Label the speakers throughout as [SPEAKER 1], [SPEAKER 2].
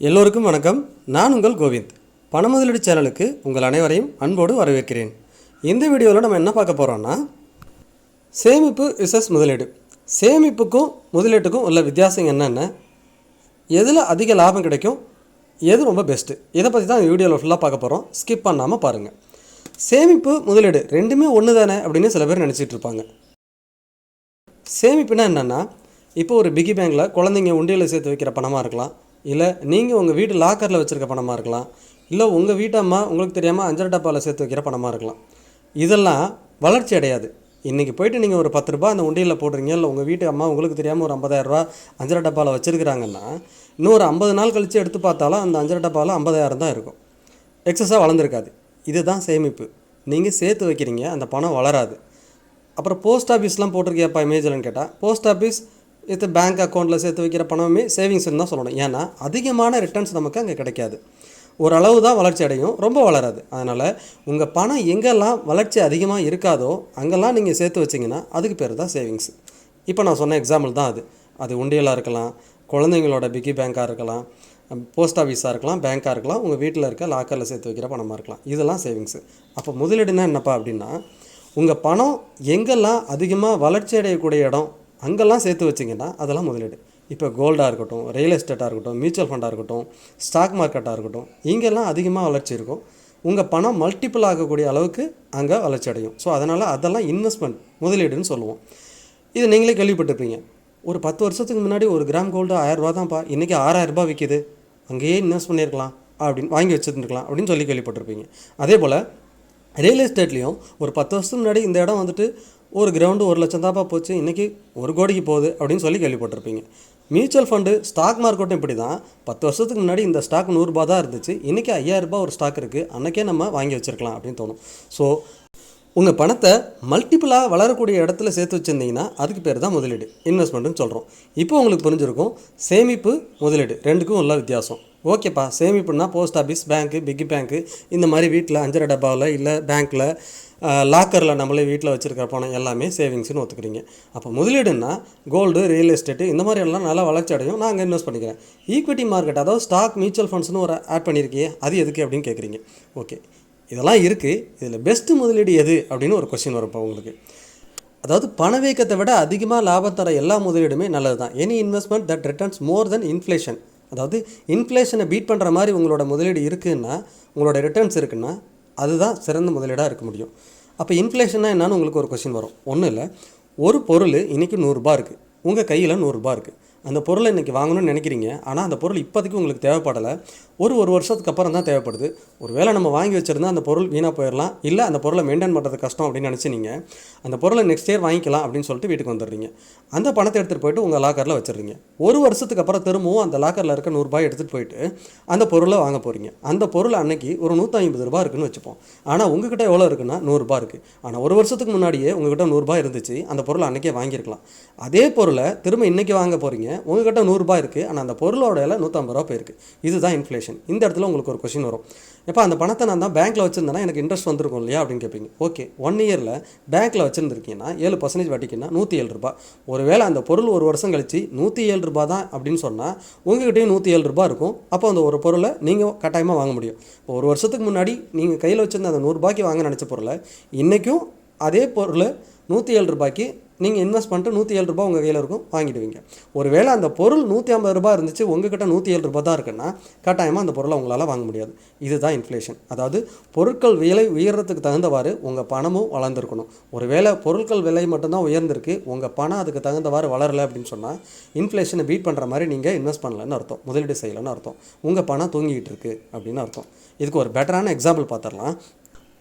[SPEAKER 1] எல்லோருக்கும் வணக்கம். நான் உங்கள் கோவிந்த். பண முதலீடு சேனலுக்கு உங்கள் அனைவரையும் அன்போடு வரவேற்கிறேன். இந்த வீடியோவில் நம்ம என்ன பார்க்க போகிறோம்னா சேமிப்பு விசஸ் முதலீடு. சேமிப்புக்கும் முதலீட்டுக்கும் உள்ள வித்தியாசம் என்னென்ன எதில் அதிக லாபம் கிடைக்கும் எது ரொம்ப பெஸ்ட்டு இதை பற்றி தான் வீடியோவில் ஃபுல்லாக பார்க்க போகிறோம் ஸ்கிப் பண்ணாமல் பாருங்கள் சேமிப்பு முதலீடு ரெண்டுமே ஒன்று தானே அப்படின்னு சில பேர் நினச்சிட்டு இருப்பாங்க. சேமிப்புனா என்னென்னா இப்போ ஒரு பிகி பேங்க்கில் குழந்தைங்க உண்டியலில் சேர்த்து வைக்கிற பணமாக இருக்கலாம். இல்லை நீங்கள் உங்கள் வீட்டு லாக்கரில் வச்சுருக்க பணமாக இருக்கலாம். இல்லை உங்கள் வீட்டம்மா உங்களுக்கு தெரியாமல் அஞ்சரை டப்பாவில் சேர்த்து வைக்கிற பணமாக இருக்கலாம். இதெல்லாம் வளர்ச்சி அடையாது. இன்றைக்கி போயிட்டு நீங்கள் ஒரு பத்து ரூபா அந்த உண்டியில் போடுறீங்க இல்லை உங்கள் வீட்டு அம்மா உங்களுக்கு தெரியாமல் ஒரு ஐம்பதாயிரரூபா அஞ்சரை டப்பாவில் வச்சுருக்கிறாங்கன்னா இன்னும் ஒரு ஐம்பது நாள் கழித்து எடுத்து பார்த்தாலும் அந்த அஞ்சரை டப்பாவில் ஐம்பதாயிரம் தான் இருக்கும். எக்ஸஸாக வளர்ந்துருக்காது. இதுதான் சேமிப்பு. நீங்கள் சேர்த்து வைக்கிறீங்க அந்த பணம் வளராது. அப்புறம் போஸ்ட் ஆஃபீஸ்லாம் போட்டிருக்கியாப்பா இமேஜ்லன்னு கேட்டால் போஸ்ட் ஆஃபீஸ் இது பேங்க் அக்கௌண்ட்டில் சேர்த்து வைக்கிற பணமே சேவிங்ஸ்னு தான் சொல்லணும். ஏன்னா அதிகமான ரிட்டர்ன்ஸ் நமக்கு அங்கே கிடைக்காது. ஓரளவு தான் வளர்ச்சி அடையும். ரொம்ப வளராது. அதனால் உங்கள் பணம் எங்கெல்லாம் வளர்ச்சி அதிகமாக இருக்காதோ அங்கெல்லாம் நீங்கள் சேர்த்து வச்சிங்கன்னா அதுக்கு பேர் தான் சேவிங்ஸ் இப்போ நான் சொன்ன எக்ஸாம்பிள் தான் அது. அது உண்டியலாக இருக்கலாம் குழந்தைங்களோட பிக்கி பேங்க்காக இருக்கலாம் போஸ்ட் ஆஃபீஸாக இருக்கலாம் பேங்க்காக இருக்கலாம் உங்கள் வீட்டில் இருக்க லாக்கரில் சேர்த்து வைக்கிற பணமாக இருக்கலாம். இதெல்லாம் சேவிங்ஸு அப்போ முதலீடுனா என்னப்பா அப்படின்னா உங்கள் பணம் எங்கெல்லாம் அதிகமாக வளர்ச்சி அடையக்கூடிய இடம் அங்கெல்லாம் சேர்த்து வச்சிங்கன்னா அதெல்லாம் முதலீடு. இப்போ கோல்டாக இருக்கட்டும் ரியல் எஸ்டேட்டாக இருக்கட்டும் மியூச்சுவல் ஃபண்டாக இருக்கட்டும் ஸ்டாக் மார்க்கெட்டாக இருக்கட்டும் இங்கெல்லாம் அதிகமாக வளர்ச்சி இருக்கும். உங்கள் பணம் மல்டிபிள் ஆகக்கூடிய அளவுக்கு அங்கே வளர்ச்சி அடையும். ஸோ அதனால் அதெல்லாம் இன்வெஸ்ட்மெண்ட் முதலீடுன்னு சொல்லுவோம். இது நீங்களே கேள்விப்பட்டிருப்பீங்க. ஒரு பத்து வருஷத்துக்கு முன்னாடி ஒரு கிராம் கோல்டு ஆயிரரூபா தான்ப்பா இன்றைக்கி ஆறாயிரரூபா விற்கிது அங்கேயே இன்வெஸ்ட் பண்ணியிருக்கலாம். அப்படின்னு வாங்கி வச்சுருந்துருக்கலாம் அப்படின்னு சொல்லி கேள்விப்பட்டிருப்பீங்க. அதே போல் ரியல் எஸ்டேட்லேயும் ஒரு பத்து வருஷத்துக்கு முன்னாடி இந்த இடம் வந்துட்டு ஒரு கிரவுண்டு ஒரு லட்சம் தான்ப்பா போச்சு இன்றைக்கி ஒரு கோடிக்கு போகுது அப்படின்னு சொல்லி கேள்விப்பட்டிருப்பீங்க. மியூச்சுவல் ஃபண்டு ஸ்டாக் மார்க்கெட்டும் இப்படி தான் பத்து வருஷத்துக்கு முன்னாடி இந்த ஸ்டாக் நூறுரூபா தான் இருந்துச்சு. இன்றைக்கி ஐயாயிரரூபா ஒரு ஸ்டாக் இருக்குது அன்றைக்கே நம்ம வாங்கி வச்சுருக்கலாம் அப்படின்னு தோணும். ஸோ உங்கள் பணத்தை மல்டிப்புளாக வளரக்கூடிய இடத்துல சேர்த்து வச்சுருந்தீங்கன்னா அதுக்கு பேர் தான் முதலீடு. இன்வெஸ்ட்மெண்ட்டுன்னு சொல்கிறோம் இப்போ உங்களுக்கு புரிஞ்சிருக்கும் சேமிப்பு முதலீடு. ரெண்டுக்கும் உள்ள வித்தியாசம். ஓகேப்பா சேமிப்புனா போஸ்ட் ஆஃபீஸ் பேங்க்கு பிக் பேங்க்கு இந்த மாதிரி வீட்டில் அஞ்சரை டப்பாவில் இல்லை பேங்க்கில் லாக்கரில் நம்மளே வீட்டில் வச்சுருக்கிற பணம் எல்லாமே சேவிங்ஸ்னு ஒத்துக்கிறீங்க. அப்போ முதலீடுன்னா கோல்டு ரியல் எஸ்டேட்டு இந்த மாதிரி எல்லாம் நல்லா வளர்ச்சி அடையும். நான் அங்கே இன்வெஸ்ட் பண்ணிக்கிறேன். ஈக்விட்டி மார்க்கெட் அதாவது ஸ்டாக் மியூச்சுவல் ஃபண்ட்ஸ்னு ஒரு ஆட் பண்ணியிருக்கியே அது எதுக்கு அப்படின்னு கேட்குறீங்க. ஓகே. இதெல்லாம் இருக்குது இதில் பெஸ்ட்டு முதலீடு எது அப்படின்னு ஒரு கொஸ்டின் வரப்போ உங்களுக்கு. அதாவது பணவீக்கத்தை விட அதிகமாக லாபம் தர எல்லா முதலீடுமே நல்லது தான் any investment that returns more than inflation அதாவது இன்ஃப்ளேஷனை பீட் பண்ணுற மாதிரி உங்களோட முதலீடு இருக்குதுன்னா உங்களோட ரிட்டர்ன்ஸ் இருக்குன்னா அதுதான் சிறந்த முதலீடாக இருக்க முடியும். அப்போ இன்ஃப்ளேஷன்னா என்னன்னு உங்களுக்கு ஒரு கொஸ்டின் வரும். ஒன்றும் இல்லை. ஒரு பொருள் இன்றைக்கி நூறுரூபா இருக்குது உங்கள் கையில் நூறுரூபா இருக்குது அந்த பொருளை இன்றைக்கி வாங்கணும்னு நினைக்கிறீங்க. ஆனால் அந்த பொருள் இப்போதைக்கு உங்களுக்கு தேவைப்படலை. ஒரு ஒரு வருஷத்துக்கு அப்புறம் தான் தேவைப்படுது. ஒரு வேளை நம்ம வாங்கி வச்சுருந்தா அந்த பொருள் வீணாக போயிடலாம் இல்லை அந்த பொருளை மெயின்டைன் பண்ணுறது கஷ்டம் அப்படின்னு நினச்சி நீங்கள் அந்த பொருளை நெக்ஸ்ட் இயர் வாங்கிக்கலாம் அப்படின்னு சொல்லிட்டு வீட்டுக்கு வந்துடுறீங்க. அந்த பணத்தை எடுத்துகிட்டு போயிட்டு உங்கள் லாக்கரில் வச்சுருங்க ஒரு வருஷத்துக்கு அப்புறம் திரும்பவும் அந்த லாக்கரில் இருக்க நூறுரூபாய் எடுத்துகிட்டு போயிட்டு அந்த பொருளை வாங்க போகிறீங்க அந்த பொருள் அன்னைக்கு ஒரு நூற்றி ஐம்பது ரூபா இருக்குன்னு வச்சுப்போம். ஆனால் உங்ககிட்ட எவ்வளோ இருக்குன்னா நூறுரூபா இருக்குது ஆனால் ஒரு வருஷத்துக்கு முன்னாடியே உங்ககிட்ட நூறுரூபா இருந்துச்சு. அந்த பொருளை அன்றைக்கே வாங்கியிருக்கலாம். அதே பொருளை திரும்ப இன்றைக்கி வாங்க போகிறீங்க உங்ககிட்ட நூறுரூபா இருக்குது ஆனால் அந்த பொருளோட விலை நூற்றம்பது ரூபா போயிருக்கு. இதுதான் இன்ஃப்ளேஷன் இந்த இடத்துல உங்களுக்கு ஒரு கொஷின் வரும். எப்போ அந்த பணத்தை நான் தான் பேங்க்கில் வச்சுருந்தேன்னா எனக்கு இன்ட்ரெஸ்ட் வந்திருக்கும் இல்லையா அப்படின்னு கேட்பீங்க ஓகே ஒன் இயரில் பேங்க்கில் வச்சுருந்துருக்கீங்கன்னா ஏழு பர்சன்டேஜ் வட்டிக்குன்னா நூற்றி ஏழு ரூபா ஒருவேளை அந்த பொருள் ஒரு வருஷம் கழிச்சு நூற்றி ஏழு ரூபா தான் அப்படின்னு சொன்னால் உங்ககிட்டயும் நூற்றி ஏழு ரூபா இருக்கும். அப்போ அந்த ஒரு பொருளை நீங்கள் கட்டாயமாக வாங்க முடியும். இப்போ ஒரு வருஷத்துக்கு முன்னாடி நீங்கள் கையில் வச்சுருந்த அந்த நூறுரூபாய்க்கு வாங்க நினச்ச பொருளை இன்றைக்கும் அதே பொருள் நூற்றி ஏழு ரூபாய்க்கு நீங்கள் இன்வெஸ்ட் பண்ணிட்டு நூற்றி ஏழு ரூபாய் உங்கள் கையில் இருக்கும் வாங்கிடுவீங்க. ஒருவேளை அந்த பொருள் நூற்றி ஐம்பது ரூபாய் இருந்துச்சு உங்ககிட்ட நூற்றி ஏழு ரூபா தான் இருக்குன்னா கட்டாயமாக அந்த பொருளை உங்களால் வாங்க முடியாது. இதுதான் இன்ஃப்ளேஷன் அதாவது பொருட்கள் விலை உயர்றதுக்கு தகுந்தவாறு உங்கள் பணமும் வளர்ந்துருக்கணும். ஒருவேளை பொருட்கள் விலை மட்டும்தான் உயர்ந்திருக்கு உங்கள் பணம் அதுக்கு தகுந்தவாறு வளரலை அப்படின்னு சொன்னால் இன்ஃப்ளேஷனை பீட் பண்ணுற மாதிரி நீங்கள் இன்வெஸ்ட் பண்ணலன்னு அர்த்தம். முதலீடு செய்யலைன்னு அர்த்தம். உங்கள் பணம் தூங்கிக்கிட்டு இருக்குது அப்படின்னு அர்த்தம். இதுக்கு ஒரு பெட்டரான எக்ஸாம்பிள் பார்த்துடலாம்.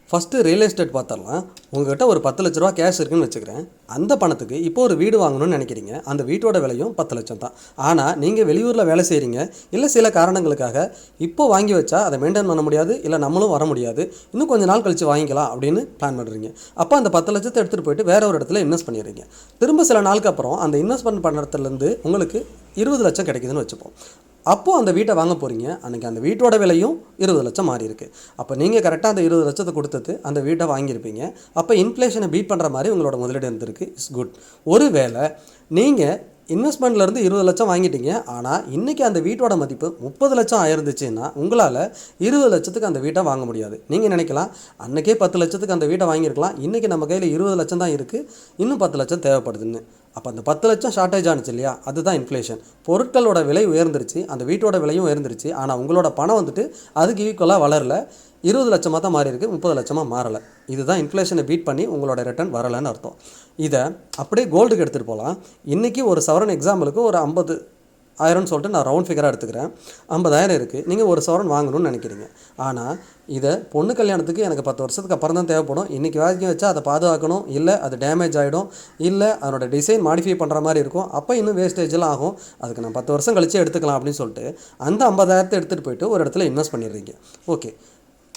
[SPEAKER 1] ஃபஸ்ட்டு ரியல் எஸ்டேட் பார்த்துடலாம். உங்ககிட்ட ஒரு பத்து லட்ச ரூபா கேஷ் இருக்குன்னு வச்சுக்கிறேன். அந்த பணத்துக்கு இப்போ ஒரு வீடு வாங்கணும்னு நினைக்கிறீங்க. அந்த வீட்டோட விலையும் பத்து லட்சம் தான். ஆனால் நீங்கள் வெளியூரில் வேலை செய்கிறீங்க இல்லை சில காரணங்களுக்காக இப்போ வாங்கி வச்சா அதை மெயின்டைன் பண்ண முடியாது. இல்லை நம்மளும் வர முடியாது. இன்னும் கொஞ்சம் நாள் கழித்து வாங்கிக்கலாம் அப்படின்னு பிளான் பண்ணுறீங்க அப்போ அந்த பத்து லட்சத்தை எடுத்துகிட்டு போயிட்டு வேற ஒரு இடத்துல இன்வெஸ்ட் பண்ணிடுறீங்க. திரும்ப சில நாளுக்கு அப்புறம் அந்த இன்வெஸ்ட்மெண்ட் பண்ணுறதுலேருந்து உங்களுக்கு இருபது லட்சம் கிடைக்குதுன்னு வச்சுப்போம். அப்போது அந்த வீட்டை வாங்க போகிறீங்க அன்றைக்கி அந்த வீட்டோட விலையும் இருபது லட்சம் மாறி இருக்குது அப்போ நீங்கள் கரெக்டாக அந்த இருபது லட்சத்தை கொடுத்தது அந்த வீட்டை வாங்கியிருப்பீங்க. அப்போ இன்ஃப்ளேஷனை பீட் பண்ணுற மாதிரி உங்களோட முதலீடு இருந்திருக்கு. இட்ஸ் குட் ஒரு வேளை நீங்கள் இன்வெஸ்ட்மெண்ட்லேருந்து இருபது லட்சம் வாங்கிட்டீங்க. ஆனால் இன்றைக்கி அந்த வீட்டோட மதிப்பு முப்பது லட்சம் ஆயிருந்துச்சுன்னா உங்களால் இருபது லட்சத்துக்கு அந்த வீட்டை வாங்க முடியாது. நீங்கள் நினைக்கலாம் அன்றைக்கே பத்து லட்சத்துக்கு அந்த வீட்டை வாங்கியிருக்கலாம். இன்றைக்கி நம்ம கையில் இருபது லட்சம் தான் இருக்குது இன்னும் பத்து லட்சம் தேவைப்படுதுன்னு. அப்போ அந்த பத்து லட்சம் ஷார்ட்டேஜ் ஆனிச்சு இல்லையா? அதுதான் இன்ஃப்ளேஷன் பொருட்களோட விலை உயர்ந்துருச்சு அந்த வீட்டோட விலையும் உயர்ந்துருச்சு. ஆனால் உங்களோட பணம் வந்துட்டு அதுக்கு ஈக்குவலாக வளரல. இருபது லட்சமாக தான் மாறியிருக்கு முப்பது லட்சமாக மாறலை. இதுதான் இன்ஃப்ளேஷனை பீட் பண்ணி உங்களோட ரிட்டர்ன் வரலைன்னு அர்த்தம். இதை அப்படியே கோல்டுக்கு எடுத்துகிட்டு போகலாம் இன்றைக்கி ஒரு சவரன் எக்ஸாம்பிளுக்கு ஒரு ஐம்பது ஆயிரம்னு சொல்லிட்டு நான் ரவுண்ட் ஃபிகராக எடுத்துக்கிறேன். ஐம்பதாயிரம் இருக்குது நீங்கள் ஒரு சவரன் வாங்கணும்னு நினைக்கிறீங்க. ஆனால் இதை பொண்ணு கல்யாணத்துக்கு எனக்கு பத்து வருஷத்துக்கு அப்புறம் தான் தேவைப்படும். இன்றைக்கி வாங்கி வச்சா அதை பாதுகாக்கணும். இல்லை அது டேமேஜ் ஆகிடும் இல்லை அதனோட டிசைன் மாடிஃபை பண்ணுற மாதிரி இருக்கும். அப்போ இன்னும் வேஸ்டேஜ்லாம் ஆகும். அதுக்கு நான் பத்து வருஷம் கழிச்சு எடுத்துக்கலாம் அப்படின்னு சொல்லிட்டு அந்த ஐம்பதாயிரத்தை எடுத்துகிட்டு போயிட்டு ஒரு இடத்துல இன்வெஸ்ட் பண்ணிடுறீங்க. ஓகே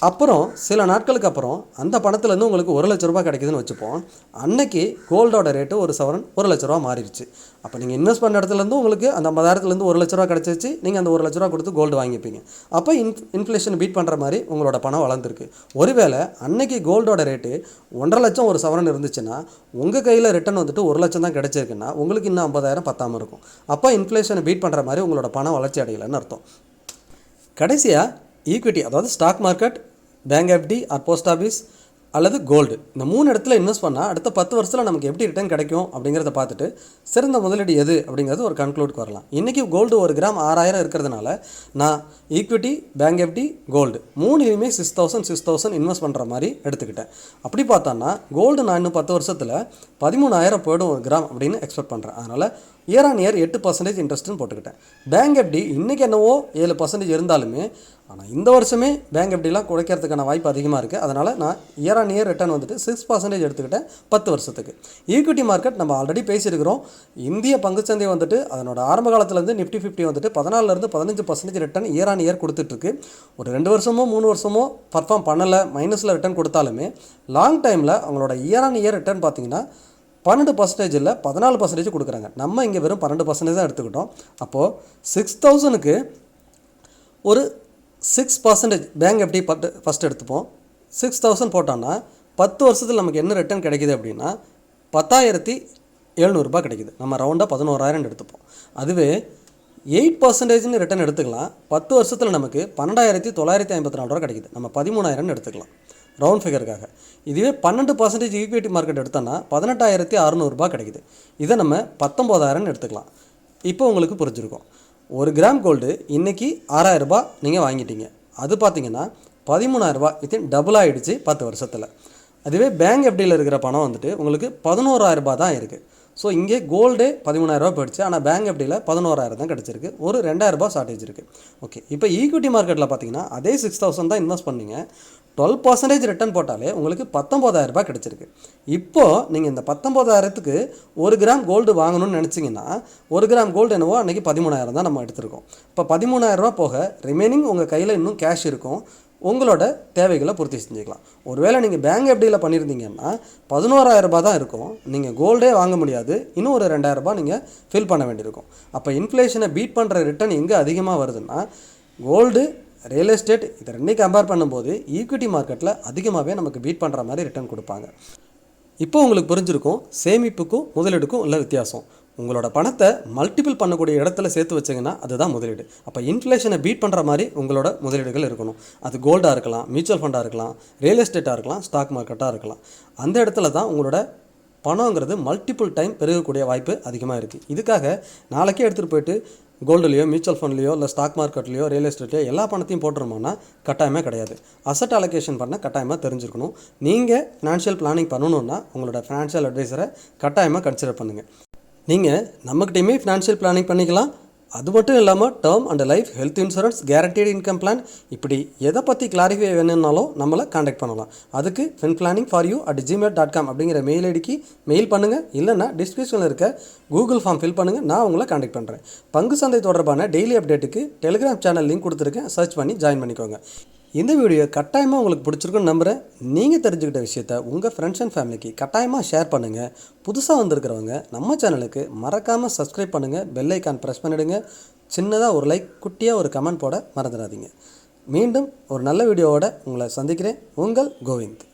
[SPEAKER 1] அப்புறம் சில நாட்களுக்கு அப்புறம் அந்த பணத்துலேருந்து உங்களுக்கு ஒரு லட்ச ரூபா கிடைக்குதுன்னு வச்சுப்போம். அன்னைக்கு கோல்டோட ரேட்டு ஒரு சவரன் ஒரு லட்ச ரூபா மாறிடுச்சு. அப்போ நீங்கள் இன்வெஸ்ட் பண்ண இடத்துலேருந்து உங்களுக்கு அந்த ஐம்பதாயிரத்துலேருந்து ஒரு லட்ச ரூபா கிடச்சிச்சு நீங்கள் அந்த ஒரு லட்ச ரூபா கொடுத்து கோல்டு வாங்கிப்பீங்க. அப்போ இன் இன்ஃப்ளேஷன் பீட் பண்ணுற மாதிரி உங்களோட பணம் வளர்ந்துருக்கு. ஒருவேளை அன்னைக்கு கோல்டோட ரேட்டு ஒன்றரை லட்சம் ஒரு சவரன் இருந்துச்சுன்னா உங்கள் கையில் ரிட்டர்ன் வந்துட்டு ஒரு லட்சம் தான் கிடச்சிருக்குன்னா உங்களுக்கு இன்னும் ஐம்பதாயிரம் பத்தாமல் இருக்கும். அப்போ இன்ஃப்ளேஷனை பீட் பண்ணுற மாதிரி உங்களோட பணம் வளர்ச்சி அடையலைன்னு அர்த்தம். கடைசியாக ஈக்விட்டி அதாவது stock market bank FD or post office அல்லது கோல்டு. இந்த மூணு இடத்துல இன்வெஸ்ட் பண்ணால் அடுத்த பத்து வருஷத்தில் நமக்கு எப்படி ரிட்டர்ன் கிடைக்கும் அப்படிங்கிறத பார்த்துட்டு சிறந்த முதலீடு எது அப்படிங்கிறது ஒரு கன்க்ளூட்க்கு வரலாம். இன்றைக்கி கோல்டு ஒரு கிராம் ஆறாயிரம் இருக்கிறதுனால நான் equity bank FD gold மூணுலேயுமே six thousand six thousand invest பண்ணுற மாதிரி எடுத்துக்கிட்டேன். அப்படி பார்த்தோன்னா கோல்டு நான் இன்னும் பத்து வருஷத்தில் பதிமூணாயிரம் போயிடும் ஒரு கிராம் அப்படின்னு எக்ஸ்பெக்ட் பண்ணுறேன் அதனால் இயர் ஆன் இயர் எட்டு பர்சன்டேஜ் இன்ட்ரெஸ்ட்னு போட்டுக்கிட்டேன். பேங்க் எஃப்டி இன்றைக்கி என்னவோ ஏழு பர்சன்டேஜ் இருந்தாலுமே ஆனால் இந்த வருஷமே பேங்க் எஃப்டிலாம் குறைக்கிறதுக்கான வாய்ப்பு அதிகமாக இருக்குது அதனால் நான் இயர் ஆன் இயர் ரிட்டர்ன் வந்துட்டு சிக்ஸ் பர்சன்டேஜ் எடுத்துக்கிட்டேன் பத்து வருஷத்துக்கு. ஈக்விட்டி மார்க்கெட் நம்ம ஆல்ரெடி பேசியிருக்கிறோம். இந்திய பங்குச்சந்தை வந்துட்டு அதனோட ஆரம்ப காலத்துலேருந்து நிஃப்டி ஃபிஃப்டி வந்துட்டு பதினாலருந்து பதினஞ்சு percentage return year on year கொடுத்துட்ருக்கு. ஒரு ரெண்டு வருஷமோ மூணு வருஷமோ பர்ஃபார்ம் பண்ணலை மைனஸில் ரிட்டர்ன் கொடுத்தாலுமே லாங் டைமில் அவங்களோட இயர் ஆன் இயர் ரிட்டர்ன் பார்த்தீங்கன்னா பன்னெண்டு பர்சன்டேஜ் இல்லை பதினாலு பர்சன்டேஜ் கொடுக்குறாங்க. நம்ம இங்கே வெறும் பன்னெண்டு பர்சன்டேஜ் தான் எடுத்துக்கிட்டோம். அப்போது சிக்ஸ் தௌசண்ட்க்கு ஒரு சிக்ஸ் பர்சன்டேஜ் பேங்க் எப்படி பட்டு ஃபஸ்ட் எடுத்துப்போம். சிக்ஸ் தௌசண்ட் போட்டோன்னா பத்து வருஷத்தில் நமக்கு என்ன ரிட்டர்ன் கிடைக்குது அப்படின்னா பத்தாயிரத்தி எழுநூறுபா கிடைக்குது. நம்ம ரவுண்டாக பதினோராயிரம் எடுத்துப்போம். அதுவே எயிட் பர்சன்டேஜ்னு ரிட்டர்ன் எடுத்துக்கலாம். பத்து வருஷத்தில் நமக்கு பன்னெண்டாயிரத்தி தொள்ளாயிரத்தி ஐம்பத்தி நாலு ரூபா கிடைக்குது. நம்ம பதிமூணாயிரம்னு எடுத்துக்கலாம். ரவுண்ட் ஃபிகருக்காக இதுவே பன்னெண்டு பர்சன்டேஜ் ஈக்விட்டி மார்க்கெட் எடுத்தோன்னா பதினெட்டாயிரத்தி அறநூறுபா கிடைக்குது. இதை நம்ம பத்தொம்போதாயிரம்னு எடுத்துக்கலாம். இப்போ உங்களுக்கு புரிஞ்சிருக்கும். ஒரு கிராம் கோல்டு இன்றைக்கி ஆறாயிரரூபா நீங்கள் வாங்கிட்டீங்க. அது பார்த்தீங்கன்னா பதிமூணாயிரரூபா வித்தின் டபுள் ஆகிடுச்சு பத்து வருஷத்தில். அதுவே பேங்க் எஃப்டியில் இருக்கிற பணம் வந்துட்டு உங்களுக்கு பதினோராயிரரூபா தான் இருக்குது ஸோ இங்கே கோல்டே பதிமூணாயிரரூபா போயிடுச்சு. ஆனால் பேங்க் எப்படியில் பதினோராயிரம் தான் கிடச்சிருக்கு. ஒரு ரெண்டாயிரரூபா ஷார்டேஜ் இருக்குது ஓகே இப்போ ஈக்விட்டி மார்க்கெட்டில் பார்த்தீங்கன்னா அதே சிக்ஸ் தௌசண்ட் தான் இன்வெஸ்ட் பண்ணீங்க. டுவெல் பர்சன்டேஜ் ரிட்டர்ன் போட்டாலே உங்களுக்கு பத்தொம்போதாயிரம் ரூபாய் கிடச்சிருக்கு. இப்போது நீங்கள் இந்த பத்தொம்போதாயிரத்துக்கு ஒரு கிராம் கோல்டு வாங்கணும்னு நினச்சிங்கன்னா ஒரு கிராம் கோல்டு என்னவோ அன்றைக்கி பதிமூணாயிரம் தான் நம்ம எடுத்திருக்கோம். இப்போ பதிமூணாயிரரூபா போக ரிமைனிங் உங்கள் கையில் இன்னும் கேஷ் இருக்கும். உங்களோட தேவைகளை பூர்த்தி செஞ்சுக்கலாம். ஒருவேளை நீங்கள் பேங்க் எப்படியில் பண்ணியிருந்தீங்கன்னா பதினோராயிரரூபா தான் இருக்கும். நீங்கள் கோல்டே வாங்க முடியாது. இன்னும் ஒரு ரெண்டாயிரம் ரூபாய் நீங்கள் ஃபில் பண்ண வேண்டியிருக்கும். அப்போ இன்ஃப்ளேஷனை பீட் பண்ணுற ரிட்டர்ன் எங்கே அதிகமாக வருதுன்னா கோல்டு ரியல் எஸ்டேட் இதை ரெண்டையும் கம்பேர் பண்ணும்போது ஈக்விட்டி மார்க்கெட்டில் அதிகமாகவே நமக்கு பீட் பண்ணுற மாதிரி ரிட்டர்ன் கொடுப்பாங்க. இப்போ உங்களுக்கு புரிஞ்சிருக்கும் சேமிப்புக்கும் முதலீடுக்கும் உள்ள வித்தியாசம். உங்களோட பணத்தை மல்டிபிள் பண்ணக்கூடிய இடத்துல சேர்த்து வச்சிங்கன்னா அதுதான் முதலீடு. அப்போ இன்ஃப்ளேஷனை பீட் பண்ணுற மாதிரி உங்களோட முதலீடுகள் இருக்கணும். அது கோல்டாக இருக்கலாம் மியூச்சுவல் ஃபண்டாக இருக்கலாம் ரியல் எஸ்டேட்டாக இருக்கலாம் ஸ்டாக் மார்க்கெட்டாக இருக்கலாம். அந்த இடத்துல தான் உங்களோட பணங்கிறது மல்டிபிள் டைம் பெருகக்கூடிய வாய்ப்பு அதிகமாக இருக்குது இதுக்காக நாளைக்கே எடுத்துகிட்டு போயிட்டு கோல்டுலேயோ மியூச்சுவல் ஃபண்ட்லேயோ இல்லை ஸ்டாக் மார்க்கெட்லேயோ ரியல் எஸ்டேட்லையோ எல்லா பணத்தையும் போட்டுருமோன்னா கட்டாயமாக கிடையாது. அசட் அலோகேஷன் பண்ண கட்டாயமாக தெரிஞ்சிருக்கணும். நீங்கள் ஃபினான்ஷியல் பிளானிங் பண்ணணுன்னா உங்களோட ஃபினான்ஷியல் அட்வைசரை கட்டாயமாக கன்சிடர் பண்ணுங்கள் நீங்கள் நம்மக்கிட்டையுமே ஃபினான்ஷியல் பிளானிங் பண்ணிக்கலாம். அது மட்டும் இல்லாமல் term and life health insurance guaranteed income plan இப்படி எதை பற்றி கிளாரிஃபை வேணும்னாலும் நம்மளை காண்டாக்ட் பண்ணலாம். அதுக்கு fin planning for you at Gmail dot com அப்படிங்கிற மெயில் ஐடிக்கு மெயில் பண்ணுங்கள் இல்லைன்னா டிஸ்கிரிப்ஷனில் இருக்க கூகுள் ஃபார்ம் ஃபில் பண்ணுங்கள் நான் உங்களை காண்டாக்ட் பண்ணுறேன் பங்கு சந்தை தொடர்பான டெய்லி அப்டேட்டுக்கு டெலிகிராம் சேனல் லிங்க் கொடுத்துருக்கேன். சர்ச் பண்ணி ஜாயின் பண்ணிக்கோங்க. இந்த வீடியோ கட்டாயமாக உங்களுக்கு பிடிச்சிருக்குன்னு நம்புகிறேன் நீங்கள் தெரிஞ்சுக்கிட்ட விஷயத்த உங்கள் ஃப்ரெண்ட்ஸ் அண்ட் ஃபேமிலிக்கு கட்டாயமாக ஷேர் பண்ணுங்கள் புதுசாக வந்திருக்கிறவங்க நம்ம சேனலுக்கு மறக்காமல் சப்ஸ்கிரைப் பண்ணுங்கள் பெல் ஐக்கான் ப்ரெஸ் பண்ணிவிடுங்க சின்னதாக ஒரு லைக் குட்டியாக ஒரு கமெண்ட் போட மறந்துடாதீங்க. மீண்டும் ஒரு நல்ல வீடியோவோட உங்களை சந்திக்கிறேன். உங்கள் கோவிந்த்.